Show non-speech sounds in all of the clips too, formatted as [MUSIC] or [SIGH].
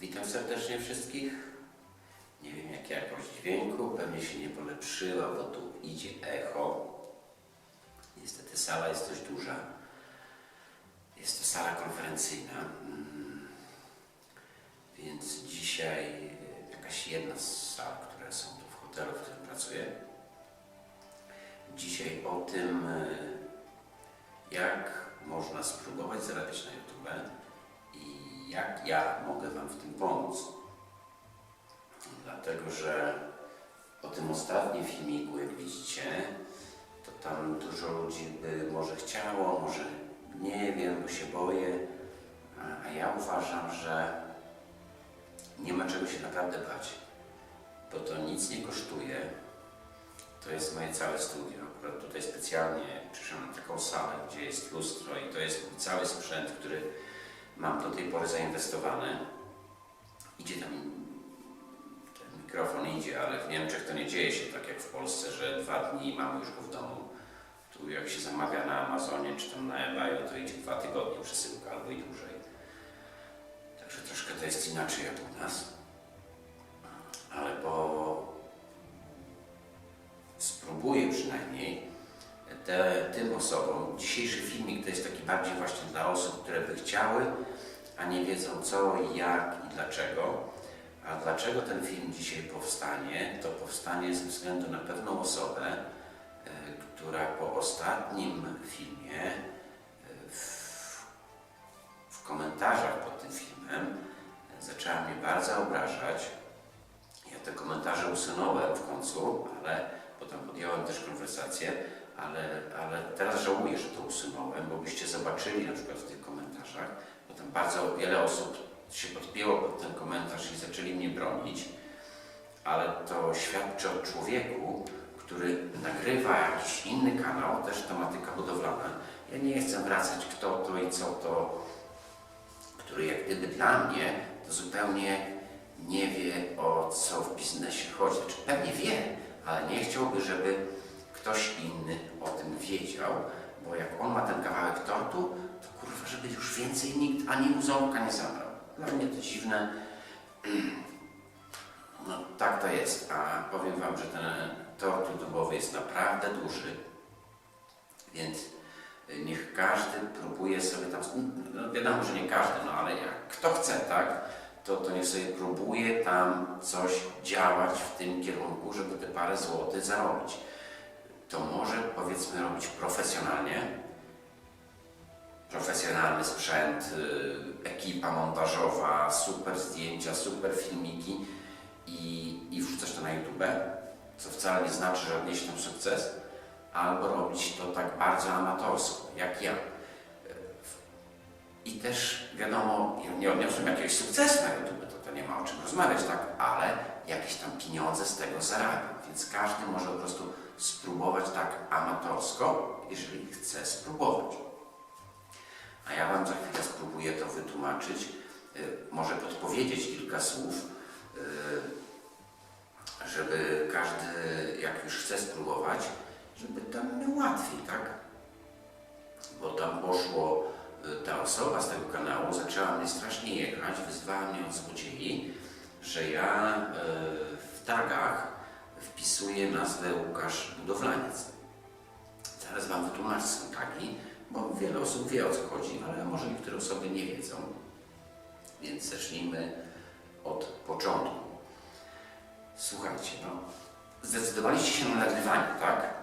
Witam serdecznie wszystkich. Nie wiem jaka jakość dźwięku, pewnie się nie polepszyła, bo tu idzie echo. Niestety sala jest dość duża. Jest to sala konferencyjna. Mm. Więc dzisiaj e, jakaś jedna z sal, które są tu w hotelu, w którym pracuję. Dzisiaj o tym, e, jak można spróbować zarabiać na YouTube jak ja mogę Wam w tym pomóc. Dlatego, że o tym ostatnim filmiku, jak widzicie, to tam dużo ludzi by może chciało, może nie wiem, bo się boję, a- ja uważam, że nie ma czego się naprawdę bać, bo to nic nie kosztuje. To jest moje całe studio. Akurat tutaj specjalnie przyszedłem na taką salę, gdzie jest lustro i to jest cały sprzęt, który mam do tej pory zainwestowany. Idzie tam, ten mikrofon idzie, ale w Niemczech to nie dzieje się tak jak w Polsce, że dwa dni mamy już go w domu. Tu jak się zamawia na Amazonie czy tam na eBayu, to idzie dwa tygodnie przesyłka albo i dłużej. Także troszkę to jest inaczej jak u nas. Ale po spróbuję przynajmniej te, tym osobom. Dzisiejszy filmik to jest taki bardziej właśnie dla osób, które by chciały, a nie wiedzą co, jak i dlaczego. A dlaczego ten film dzisiaj powstanie? To powstanie ze względu na pewną osobę, e, która po ostatnim filmie e, w, w komentarzach pod tym filmem zaczęła mnie bardzo obrażać. Ja te komentarze usunąłem w końcu, ale potem podjąłem też konwersację, ale, ale teraz żałuję, że to usunąłem, bo byście zobaczyli na przykład w tych komentarzach, bardzo wiele osób się podpięło pod ten komentarz i zaczęli mnie bronić, ale to świadczy o człowieku, który nagrywa jakiś inny kanał, też tematyka budowlana. Ja nie chcę wracać kto to i co to, który jak gdyby dla mnie to zupełnie nie wie o co w biznesie chodzi. Znaczy pewnie wie, ale nie chciałby, żeby ktoś inny o tym wiedział, bo jak on ma ten kawałek tortu, żeby już więcej nikt ani mu ząbka nie zabrał. Dla mnie to dziwne. [CLEARS THROAT] No tak to jest, a powiem Wam, że ten tort YouTube'owy jest naprawdę duży, więc y, niech każdy próbuje sobie tam, no wiadomo, że nie każdy, no ale jak kto chce, tak, to, to niech sobie próbuje tam coś działać w tym kierunku, żeby te parę złotych zarobić. To może powiedzmy robić profesjonalnie, profesjonalny sprzęt, y, ekipa montażowa, super zdjęcia, super filmiki i, i wrzucać to na YouTube, co wcale nie znaczy, że odnieść tam sukces, albo robić to tak bardzo amatorsko, jak ja. I też wiadomo, ja nie odniosłem jakiegoś sukcesu na YouTube, to, to nie ma o czym rozmawiać, tak, ale jakieś tam pieniądze z tego zarabiam, więc każdy może po prostu spróbować tak amatorsko, jeżeli chce spróbować. A ja Wam za chwilę spróbuję to wytłumaczyć, y, może podpowiedzieć kilka słów, y, żeby każdy, jak już chce spróbować, żeby tam miał łatwiej, tak? Bo tam poszło, y, ta osoba z tego kanału zaczęła mnie strasznie jechać, wyzwała mnie od złodziei, że ja w tagach wpisuję nazwę Łukasz Budowlaniec. Zaraz Wam wytłumaczę są tagi, bo wiele osób wie o co chodzi, ale może niektóre osoby nie wiedzą. Więc zacznijmy od początku. Słuchajcie, no, zdecydowaliście się na nagrywanie, tak?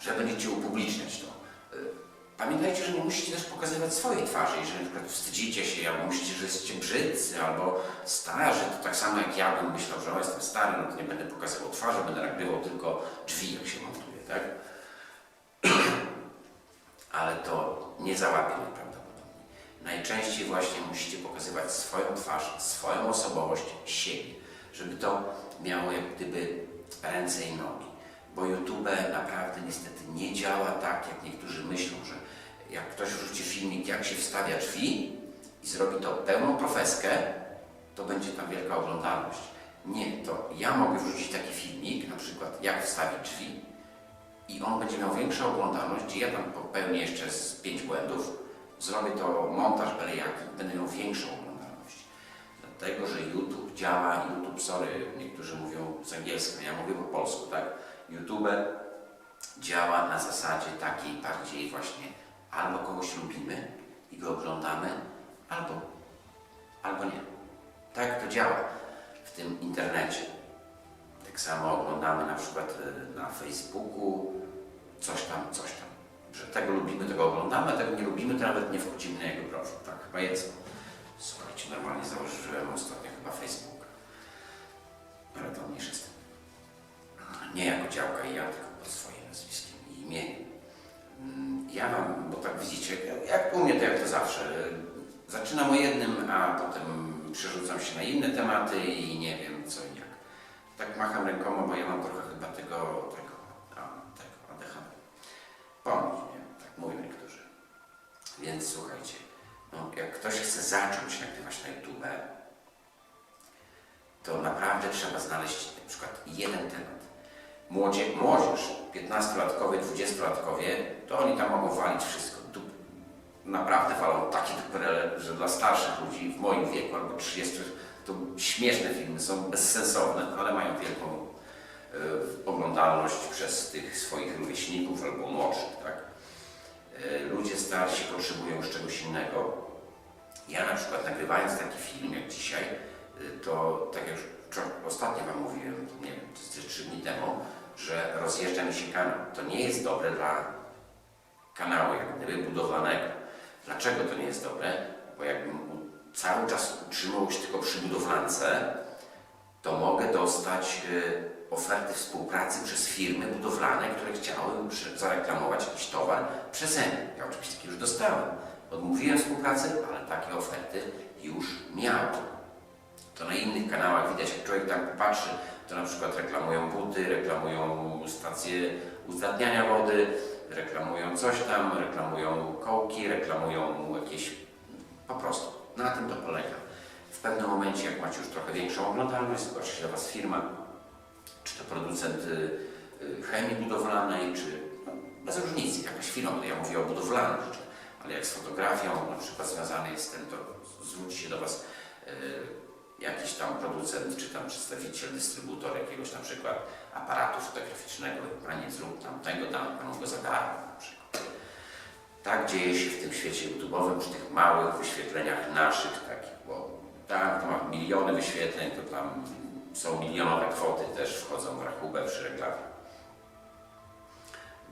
Że będziecie upubliczniać to. Y, Pamiętajcie, że nie musicie też pokazywać swojej twarzy. Jeżeli na przykład wstydzicie się, albo myślicie, że jesteście brzydcy, albo starzy, to tak samo jak ja bym myślał, że o, jestem stary, no to nie będę pokazywał twarzy, będę nagrywał tylko drzwi, jak się montuje, tak? Ale to nie załapie najprawdopodobniej. Najczęściej właśnie musicie pokazywać swoją twarz, swoją osobowość, siebie, żeby to miało jak gdyby ręce i nogi. Bo YouTube naprawdę niestety nie działa tak, jak niektórzy myślą, że jak ktoś wrzuci filmik, jak się wstawia drzwi i zrobi to pełną profeskę, to będzie tam wielka oglądalność. Nie, to ja mogę wrzucić taki filmik, na przykład jak wstawić drzwi i on będzie miał większą oglądalność, ja tam popełnię jeszcze z pięć błędów, zrobię to montaż byle jaki, będę miał większą oglądalność. Dlatego, że YouTube działa, YouTube, sorry, niektórzy mówią z angielska, ja mówię po polsku, tak? YouTube działa na zasadzie takiej bardziej właśnie albo kogoś lubimy i go oglądamy, albo, albo nie. Tak to działa w tym internecie. Tak samo oglądamy na przykład e, na Facebooku coś tam, coś tam. Że tego lubimy, tego oglądamy, a tego nie lubimy, to nawet nie wchodzimy na jego profil. Tak chyba jest. Słuchajcie, normalnie założyłem ostatnio chyba Facebook. Ale to mniejsza z tym. Nie jako działka i ja, tylko pod swoim nazwiskiem i imieniem. Mm, Ja wam, bo tak widzicie, jak u mnie to jak to zawsze. Zaczynam o jednym, a potem przerzucam się na inne tematy i nie wiem co i jak. Tak macham rękoma, bo ja mam trochę chyba tego, tego, a, tego ADHD. Ponoć, nie? Tak mówią niektórzy. Więc słuchajcie, no, jak ktoś chce zacząć nagrywać na YouTube, to naprawdę trzeba znaleźć na przykład jeden temat. Młodzie, młodzież, 15-latkowie, 20-latkowie, to oni tam mogą walić wszystko. Tu naprawdę walą takie duperele, że dla starszych ludzi w moim wieku albo 30 to śmieszne filmy są bezsensowne, ale mają wielką oglądalność przez tych swoich rówieśników albo młodszych, tak? E, ludzie starsi potrzebują już czegoś innego. Ja na przykład nagrywając taki film jak dzisiaj, y, to tak jak już ostatnio Wam mówiłem, nie wiem, to jest 3 dni temu, że rozjeżdża mi się kanał. To nie jest dobre dla kanału jak gdyby budowlanego. Dlaczego to nie jest dobre? Bo jakbym cały czas utrzymał się tylko przy budowlance, to mogę dostać oferty współpracy przez firmy budowlane, które chciały zareklamować jakiś towar przeze mnie. Ja oczywiście takie już dostałem. Odmówiłem współpracy, ale takie oferty już miałem. To na innych kanałach widać, jak człowiek tam patrzy, to na przykład reklamują buty, reklamują stacje uzdatniania wody, reklamują coś tam, reklamują kołki, reklamują jakieś... po prostu. Na tym to polega. W pewnym momencie, jak macie już trochę większą oglądalność, zgłosi się Was firma, czy producent y, y, chemii budowlanej, czy no, bez różnicy, jakaś firma, ja mówię o budowlanych rzeczach, ale jak z fotografią na przykład związany jest ten, to zwróci się do Was y, jakiś tam producent, czy tam przedstawiciel, dystrybutor jakiegoś na przykład aparatu fotograficznego, panie zrób tam tego, dam panu go za darmo na przykład. Tak dzieje się w tym świecie YouTube'owym, przy tych małych wyświetleniach naszych takich, bo tam to ma miliony wyświetleń, to tam są milionowe kwoty też wchodzą w rachubę przy reklamie.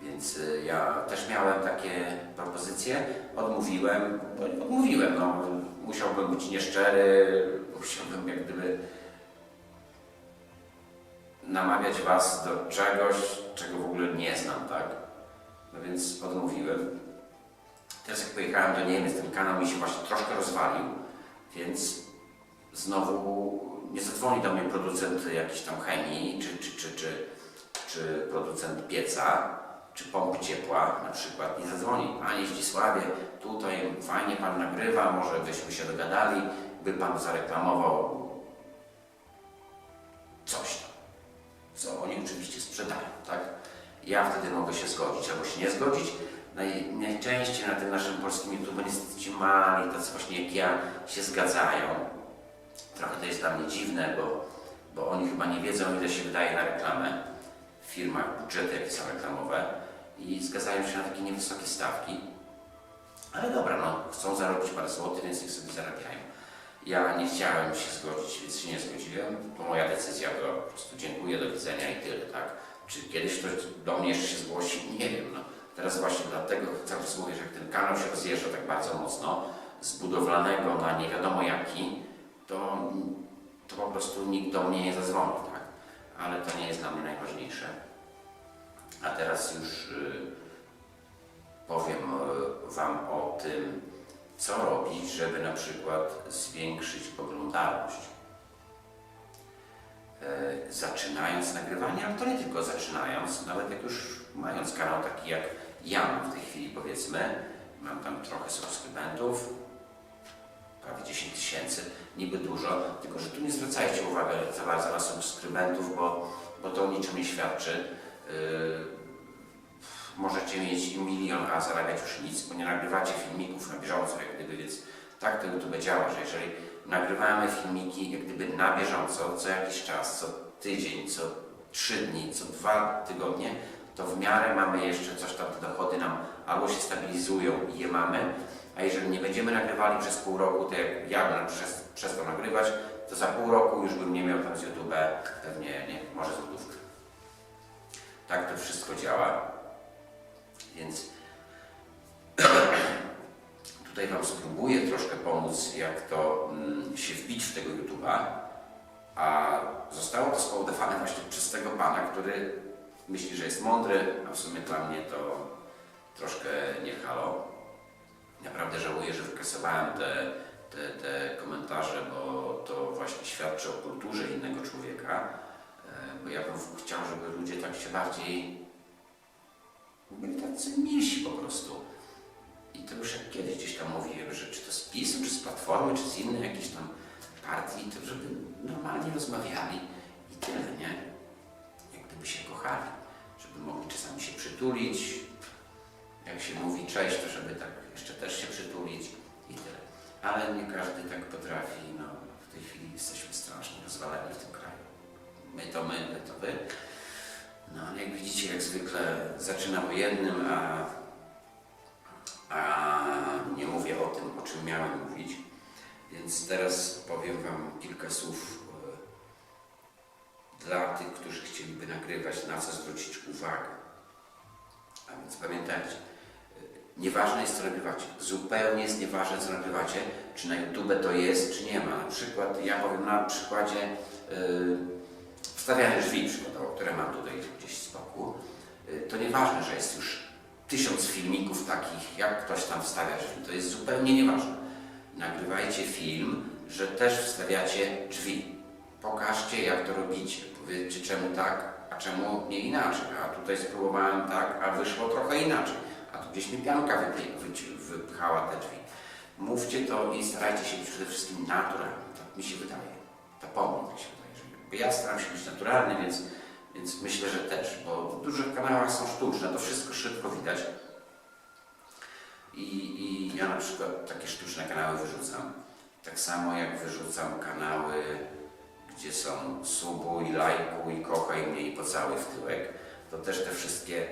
Więc y, ja też miałem takie propozycje, odmówiłem, bo odmówiłem, no, musiałbym być nieszczery, musiałbym jak gdyby namawiać Was do czegoś, czego w ogóle nie znam, tak? No więc odmówiłem. Teraz jak pojechałem do Niemiec, ten kanał mi się właśnie troszkę rozwalił, więc znowu nie zadzwoni do mnie producent jakiejś tam chemii, czy, czy, czy, czy, czy producent pieca, czy pompy ciepła na przykład, nie zadzwoni. Panie Zdzisławie, tutaj fajnie Pan nagrywa, może byśmy się dogadali, by Pan zareklamował coś tam, co oni oczywiście sprzedają, tak? Ja wtedy mogę się zgodzić albo się nie zgodzić. Naj, najczęściej na tym naszym polskim YouTube niestety ci mali, tacy właśnie jak ja, się zgadzają. Trochę to jest dla mnie dziwne, bo, bo oni chyba nie wiedzą, ile się wydaje na reklamę w firmach, budżety jakie są reklamowe i zgadzają się na takie niewysokie stawki. Ale dobra, no, chcą zarobić parę złotych, więc niech sobie zarabiają. Ja nie chciałem się zgodzić, więc się nie zgodziłem. To moja decyzja była po prostu dziękuję, do widzenia i tyle, tak? Czy kiedyś ktoś do mnie jeszcze się zgłosi? Nie wiem, no. Teraz właśnie dlatego cały czas mówię, że jak ten kanał się rozjeżdża tak bardzo mocno, z budowlanego na nie wiadomo jaki, to, to po prostu nikt do mnie nie zadzwoni, tak? Ale to nie jest dla mnie najważniejsze. A teraz już y, powiem y, Wam o tym, co robić, żeby na przykład zwiększyć oglądalność. E, Zaczynając nagrywanie, ale to nie tylko zaczynając, nawet jak już mając kanał taki jak ja mam w tej chwili powiedzmy, mam tam trochę subskrybentów, prawie 10 tysięcy, niby dużo, tylko że tu nie zwracajcie uwagi za bardzo na subskrybentów, bo, bo to niczym nie świadczy. Yy, możecie mieć milion, a zarabiać już nic, bo nie nagrywacie filmików na bieżąco, jak gdyby, więc tak to YouTube działa, że jeżeli nagrywamy filmiki jak gdyby na bieżąco, co jakiś czas, co tydzień, co trzy dni, co dwa tygodnie, to w miarę mamy jeszcze coś tam, te dochody nam albo się stabilizują i je mamy, a jeżeli nie będziemy nagrywali przez pół roku, to jak ja bym przez, przez to nagrywać, to za pół roku już bym nie miał tam z YouTube pewnie, nie może złotówkę. Tak to wszystko działa. Więc [CLEARS THROAT] tutaj Wam spróbuję troszkę pomóc, jak to mm, się wbić w tego YouTube'a. A zostało to spowodowane właśnie przez tego pana, który myśli, że jest mądry, a w sumie dla mnie to troszkę nie halo. Naprawdę żałuję, że wykasowałem te, te, te komentarze, bo to właśnie świadczy o kulturze innego człowieka. E, Bo ja bym chciał, żeby ludzie tak się bardziej byli tacy milsi po prostu. I to już jak kiedyś gdzieś tam mówiłem, że czy to z PiSu, czy z Platformy, czy z innej jakiejś tam partii, to żeby normalnie rozmawiali i tyle, nie? Jak gdyby się kochali, żeby mogli czasami się przytulić. Jak się mówi cześć, to żeby tak jeszcze też się przytulić i tyle. Ale nie każdy tak potrafi, no w tej chwili jesteśmy strasznie rozwaleni w tym kraju. My to my, my to wy. No ale jak widzicie, jak zwykle zaczynam o jednym, a, a nie mówię o tym, o czym miałem mówić. Więc teraz powiem Wam kilka słów e, dla tych, którzy chcieliby nagrywać, na co zwrócić uwagę. A więc pamiętajcie, nieważne jest co nagrywacie, zupełnie jest nieważne co nagrywacie, czy na YouTube to jest, czy nie ma. Na przykład, ja powiem na przykładzie yy, wstawiania drzwi przykładowo, które mam tutaj gdzieś z boku. Yy, to nieważne, że jest już tysiąc filmików takich, jak ktoś tam wstawia drzwi. To jest zupełnie nieważne. Nagrywajcie film, że też wstawiacie drzwi. Pokażcie, jak to robicie. Powiedzcie, czemu tak, a czemu nie inaczej. A tutaj spróbowałem tak, a wyszło trochę inaczej. Gdzieś mi pianka wypchała te drzwi. Mówcie to i starajcie się być przede wszystkim naturalni. Tak mi się wydaje. To po mnie tak się wydaje. Ja staram się być naturalny, więc, więc myślę, że też. Bo w dużych kanałach są sztuczne, to wszystko szybko widać. I, I ja na przykład takie sztuczne kanały wyrzucam. Tak samo jak wyrzucam kanały, gdzie są subuj, lajkuj, kochaj mnie i pocałuj w tyłek. To też te wszystkie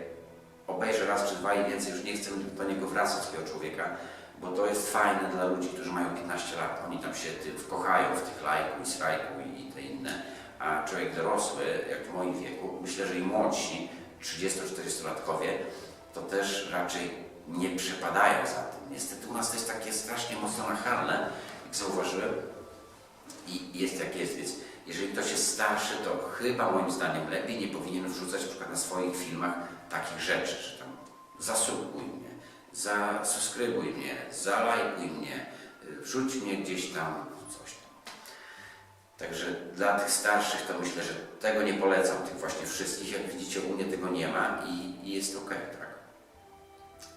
obejrzę raz czy dwa i więcej już nie chcę do niego wracać, tego człowieka, bo to jest fajne dla ludzi, którzy mają 15 lat. Oni tam się wkochają w tych lajkuj, srajkuj i te inne. A człowiek dorosły, jak w moim wieku, myślę, że i młodsi, 30-40-latkowie, to też raczej nie przepadają za tym. Niestety u nas to jest takie strasznie mocno nachalne, jak zauważyłem. I jest jak jest, więc starszy, to chyba moim zdaniem lepiej nie powinien wrzucać na na swoich filmach takich rzeczy, że tam zasubuj mnie, zasubskrybuj mnie, zalajkuj mnie, y, wrzuć mnie gdzieś tam, coś tam. Także dla tych starszych to myślę, że tego nie polecam, tych właśnie wszystkich. Jak widzicie, u mnie tego nie ma i, i jest ok, tak?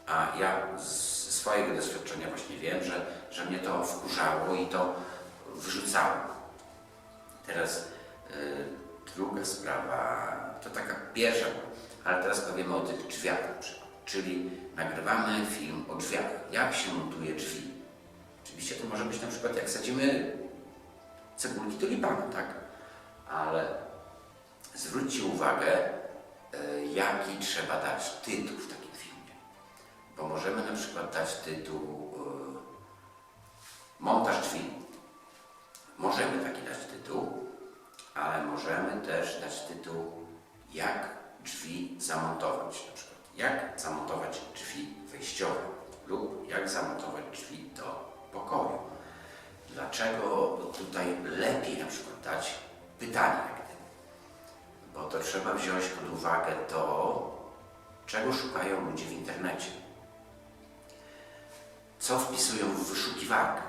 A ja z swojego doświadczenia właśnie wiem, że, że mnie to wkurzało i to wrzucało. Teraz druga sprawa, to taka pierwsza, ale teraz powiemy o tych drzwiach. Czyli nagrywamy film o drzwiach. Jak się montuje drzwi? Oczywiście to może być na przykład jak sadzimy cebulki tulipana, tak? Ale zwróćcie uwagę, y, jaki trzeba dać tytuł w takim filmie. Bo możemy na przykład dać tytuł y, Montaż drzwi. Możemy taki dać tytuł, ale możemy też dać tytuł Jak drzwi zamontować. Na przykład jak zamontować drzwi wejściowe lub jak zamontować drzwi do pokoju. Dlaczego tutaj lepiej na przykład dać pytanie? Bo to trzeba wziąć pod uwagę to, czego szukają ludzie w internecie. Co wpisują w wyszukiwarkę.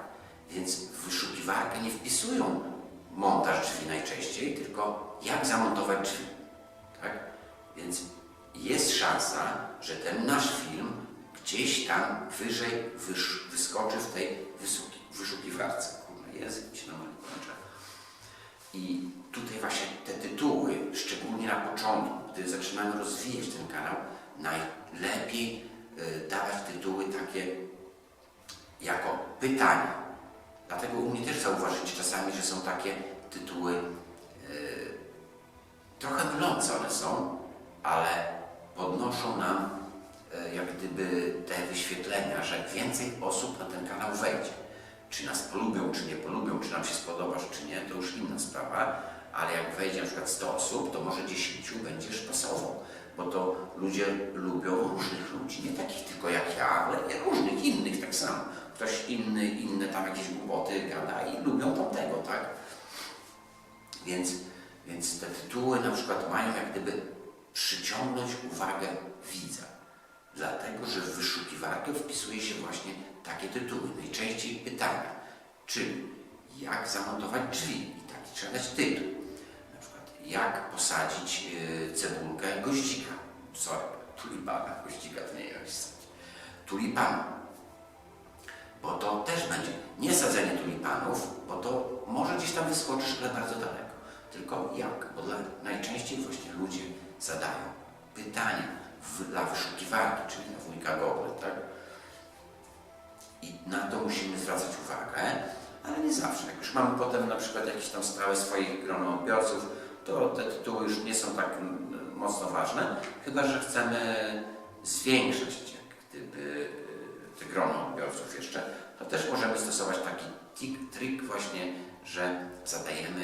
Więc w wyszukiwarkę nie wpisują montaż drzwi najczęściej, tylko jak zamontować drzwi. Tak? Więc jest szansa, że ten nasz film gdzieś tam wyżej wyskoczy w tej wysuki, wyszukiwarce. Kurde, język mi się normalnie kończy. I tutaj właśnie te tytuły, szczególnie na początku, gdy zaczynamy rozwijać ten kanał, najlepiej y, dawać tytuły takie jako pytania. Dlatego u mnie też zauważycie czasami, że są takie tytuły, yy, trochę mylące one są, ale podnoszą nam e, jak gdyby te wyświetlenia, że więcej osób na ten kanał wejdzie. Czy nas polubią, czy nie polubią, czy nam się spodobasz, czy nie, to już inna sprawa, ale jak wejdzie na przykład 100 osób, to może 10 będziesz pasował, bo to ludzie lubią różnych ludzi, nie takich tylko jak ja, ale różnych innych tak samo. Ktoś inny, inne tam jakieś głupoty gada i lubią tamtego, tak? Więc, więc te tytuły na przykład mają jak gdyby przyciągnąć uwagę widza. Dlatego, że w wyszukiwarkę wpisuje się właśnie takie tytuły, najczęściej pytania. Czyli jak zamontować drzwi i taki trzeba dać tytuł. Na przykład jak posadzić y, cebulkę goździka. Sorry, tulipana, goździka to nie jest. Tulipana. Bo to też będzie nie sadzenie tulipanów, bo to może gdzieś tam wyskoczysz, ale bardzo daleko. Tylko jak? Bo dla, najczęściej właśnie ludzie zadają pytania w, dla wyszukiwarki, czyli na wujka Google, tak? I na to musimy zwracać uwagę, ale nie zawsze. Jak już mamy potem na przykład jakieś tam stałe swoich grono odbiorców, to te tytuły już nie są tak mm, mocno ważne, chyba że chcemy zwiększyć jak gdyby grono odbiorców jeszcze, to też możemy stosować taki tik, trik właśnie, że zadajemy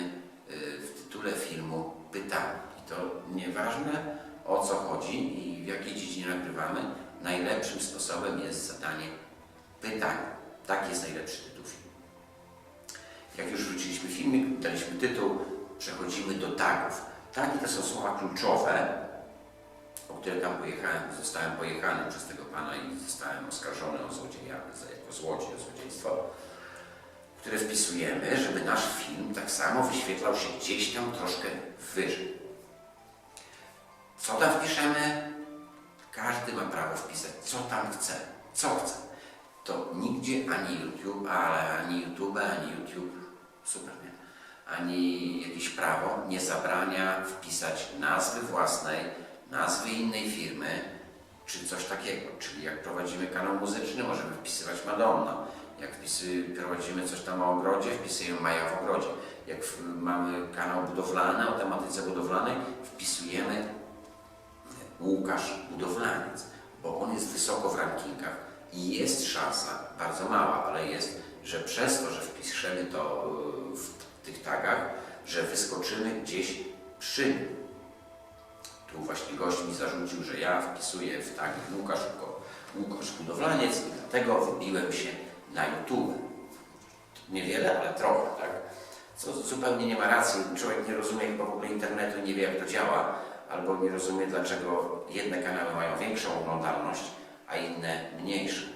y, w tytule filmu pytania. I to nieważne o co chodzi i w jakiej dziedzinie nagrywamy, najlepszym sposobem jest zadanie pytania. Tak jest najlepszy tytuł filmu. Jak już wrzuciliśmy filmik, daliśmy tytuł, przechodzimy do tagów. Tagi to są słowa kluczowe, które tam pojechałem, zostałem pojechany przez tego pana i zostałem oskarżony o złodzieja, jako złodziej, o złodziejstwo, które wpisujemy, żeby nasz film tak samo wyświetlał się gdzieś tam troszkę wyżej. Co tam wpiszemy? Każdy ma prawo wpisać, co tam chce, co chce. To nigdzie ani YouTube, ale ani YouTube, ani YouTube, super, nie? Ani jakieś prawo nie zabrania wpisać nazwy własnej, nazwy innej firmy, czy coś takiego. Czyli jak prowadzimy kanał muzyczny, możemy wpisywać Madonna. Jak prowadzimy coś tam o ogrodzie, wpisujemy Maja w ogrodzie. Jak mamy kanał budowlany, o tematyce budowlanej, wpisujemy Łukasz Budowlaniec, bo on jest wysoko w rankingach i jest szansa, bardzo mała, ale jest, że przez to, że wpiszemy to y, w tych tagach, że wyskoczymy gdzieś przy nim. Tu właśnie gość mi zarzucił, że ja wpisuję w tagi Łukasz, Łukasz Budowlaniec i dlatego wybiłem się na YouTube. Niewiele, ale trochę, tak? Co zupełnie nie ma racji. Człowiek nie rozumie chyba w ogóle internetu, nie wie jak to działa, albo nie rozumie dlaczego jedne kanały mają większą oglądalność, a inne mniejszą.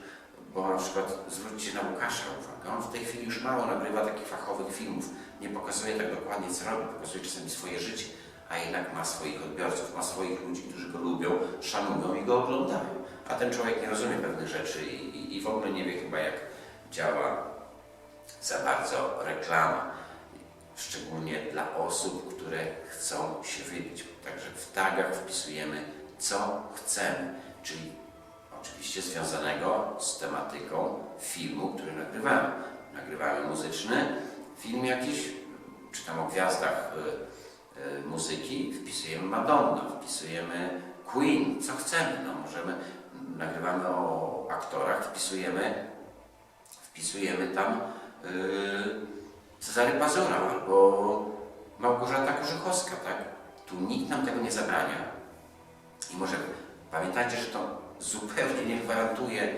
Bo na przykład zwróćcie na Łukasza uwagę, on w tej chwili już mało nagrywa takich fachowych filmów, nie pokazuje tak dokładnie co robi, pokazuje czasami swoje życie, a jednak ma swoich odbiorców, ma swoich ludzi, którzy go lubią, szanują i go oglądają. A ten człowiek nie rozumie pewnych rzeczy i, i, i w ogóle nie wie chyba jak działa za bardzo reklama szczególnie dla osób, które chcą się wybić. Także w tagach wpisujemy, co chcemy, czyli oczywiście związanego z tematyką filmu, który nagrywamy. Nagrywamy muzyczny film jakiś, czy tam o gwiazdach y, muzyki, wpisujemy Madonna, wpisujemy Queen, co chcemy. No, możemy, nagrywamy o aktorach, wpisujemy, wpisujemy tam y, Cezary Pazura albo Małgorzata Korzechowska, tak? Tu nikt nam tego nie zabrania. I może pamiętajcie, że to zupełnie nie gwarantuje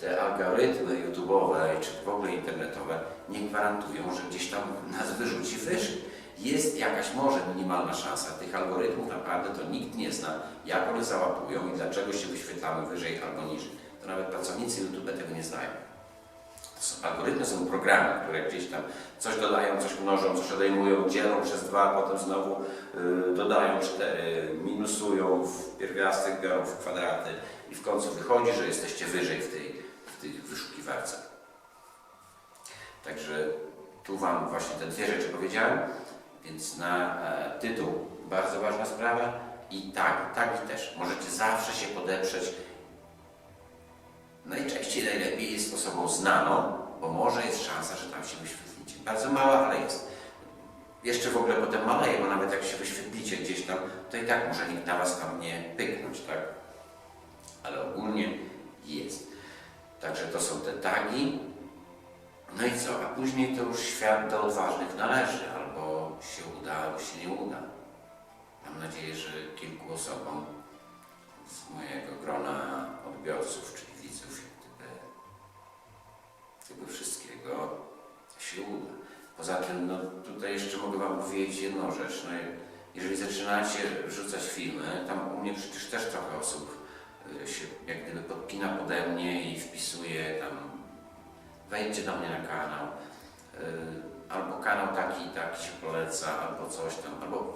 te algorytmy YouTube'owe czy w ogóle internetowe nie gwarantują, że gdzieś tam nas wyrzuci wyżej. Jest jakaś może minimalna szansa. Tych algorytmów naprawdę to nikt nie zna, jak one załapują i dlaczego się wyświetlamy wyżej albo niżej. To nawet pracownicy YouTube tego nie znają. Są algorytmy są programy, które gdzieś tam coś dodają, coś mnożą, coś odejmują, dzielą przez dwa, potem znowu y, dodają cztery, minusują w pierwiastek, biorą w kwadraty i w końcu wychodzi, że jesteście wyżej w tej, w tych wyszukiwarce. Także tu Wam właśnie te dwie rzeczy powiedziałem, więc na e, tytuł bardzo ważna sprawa i tak, tak i też. Możecie zawsze się podeprzeć Najczęściej najlepiej jest osobą znaną, bo może jest szansa, że tam się wyświetli. bardzo mała, ale jest. Jeszcze w ogóle potem maleje, bo nawet jak się wyświetlicie gdzieś tam, to i tak może nikt na Was tam nie pyknąć, tak? Ale ogólnie jest. Także to są te tagi. No i co? A później to już świat do odważnych należy. Się uda, albo się nie uda. Mam nadzieję, że kilku osobom z mojego grona odbiorców, czyli widzów, tego wszystkiego się uda. Poza tym, no tutaj jeszcze mogę Wam powiedzieć jedną rzecz. No, jeżeli zaczynacie wrzucać filmy, tam u mnie przecież też trochę osób y, się jak gdyby podpina pode mnie i wpisuje tam wejdźcie do mnie na kanał,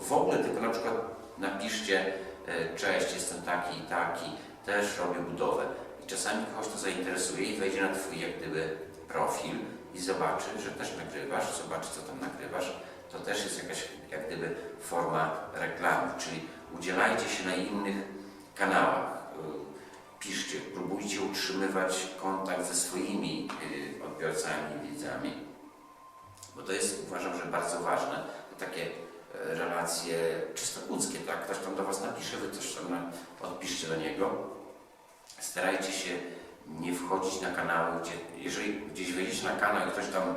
w ogóle tylko na przykład napiszcie y, cześć, jestem taki i taki, też robię budowę. I czasami kogoś to zainteresuje i wejdzie na Twój jak gdyby profil i zobaczy, że też nagrywasz, zobaczy co tam nagrywasz, to też jest jakaś jak gdyby forma reklamy, czyli udzielajcie się na innych kanałach, y, piszcie, próbujcie utrzymywać kontakt ze swoimi y, odbiorcami, widzami, bo to jest uważam, że bardzo ważne, takie relacje czysto ludzkie, tak? Ktoś tam do Was napisze, Wy też tam odpiszcie do niego. Starajcie się nie wchodzić na kanały, gdzie jeżeli gdzieś wejdziecie na kanał i ktoś tam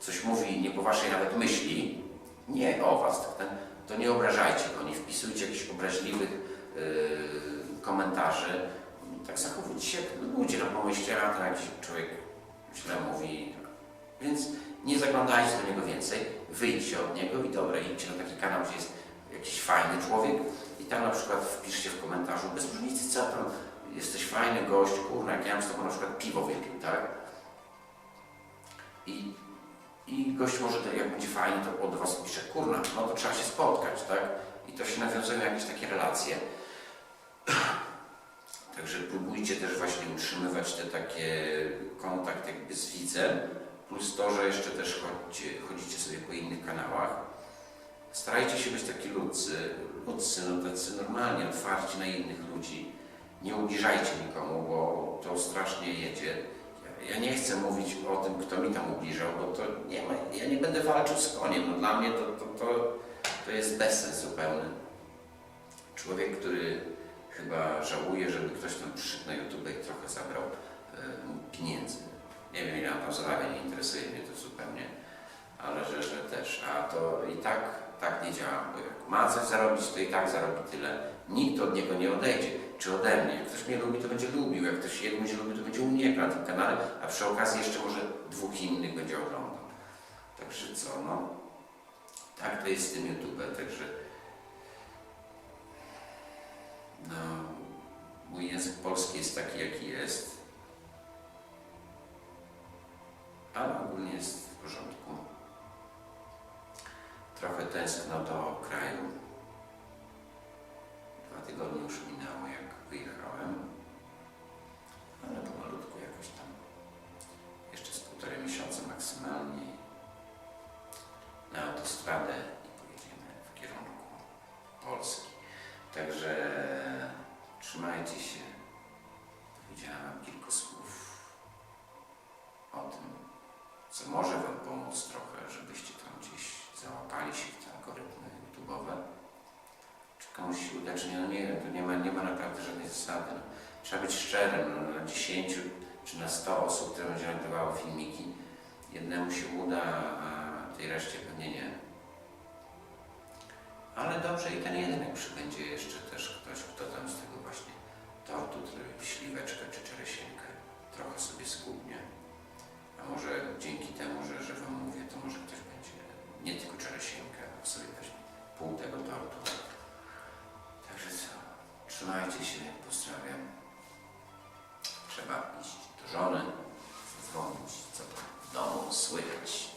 coś mówi nie po Waszej nawet myśli, nie o Was, tak, ten, to nie obrażajcie go, nie wpisujcie jakichś obraźliwych yy, komentarzy. Tak zachowujcie się ludzie, no pomyślcie, a ten jakiś człowiek źle mówi. Więc nie zaglądajcie do niego więcej, wyjdźcie od niego i dobra, idźcie na taki kanał, gdzie jest jakiś fajny człowiek i tam na przykład wpiszcie w komentarzu bez różnicy co tam, jesteś fajny gość, kurna, jak ja bym z tobą na przykład piwo wypił, tak? I, i gość może, jak będzie fajny, to od was pisze, kurna, no to trzeba się spotkać, tak? I to się nawiązują jakieś takie relacje. Także próbujcie też właśnie utrzymywać te takie kontakt jakby z widzem, plus to, że jeszcze też chodźcie, chodzicie sobie po innych kanałach. Starajcie się być taki ludzy, ludzy, no tacy normalnie, otwarci na innych ludzi. Nie ubliżajcie nikomu, bo to strasznie jedzie. Ja, ja nie chcę mówić o tym, kto mi tam ubliżał, bo to nie ma, ja nie będę walczył z koniem. No dla mnie to, to, to, to jest bezsens zupełny. Człowiek, który chyba żałuje, żeby ktoś tam przyszedł na YouTube i trochę zabrał mu pieniędzy. Nie wiem, ile tam zarabia, nie interesuje mnie to zupełnie, ale że, że też. A to i tak, tak nie działa, bo jak ma coś zarobić, to i tak zarobi tyle. Nikt od niego nie odejdzie, czy ode mnie. Jak ktoś mnie lubi, to będzie lubił. Jak ktoś jednego lubi, to będzie u mnie na tym kanale, a przy okazji jeszcze może dwóch innych będzie oglądał. Także co, no. Tak to jest z tym YouTube, także no, mój język polski jest taki, jaki jest, komuś się uda, czy nie, no nie wiem, to nie ma, nie ma naprawdę żadnej zasady. No, trzeba być szczerym, no, na 10 czy na 100 osób, które będzie nagrywało filmiki, jednemu się uda, a tej reszcie pewnie nie. Ale dobrze i ten jeden, jak przybędzie jeszcze też ktoś, kto tam z tego właśnie tortu, który śliweczkę czy czeresieńkę trochę sobie skubnie. A może dzięki temu, że, że Wam mówię, to może ktoś będzie nie tylko czeresieńkę, a sobie weźmie pół tego tortu. Także co, trzymajcie się, pozdrawiam. Trzeba iść do żony, dzwonić, co tam w domu słychać.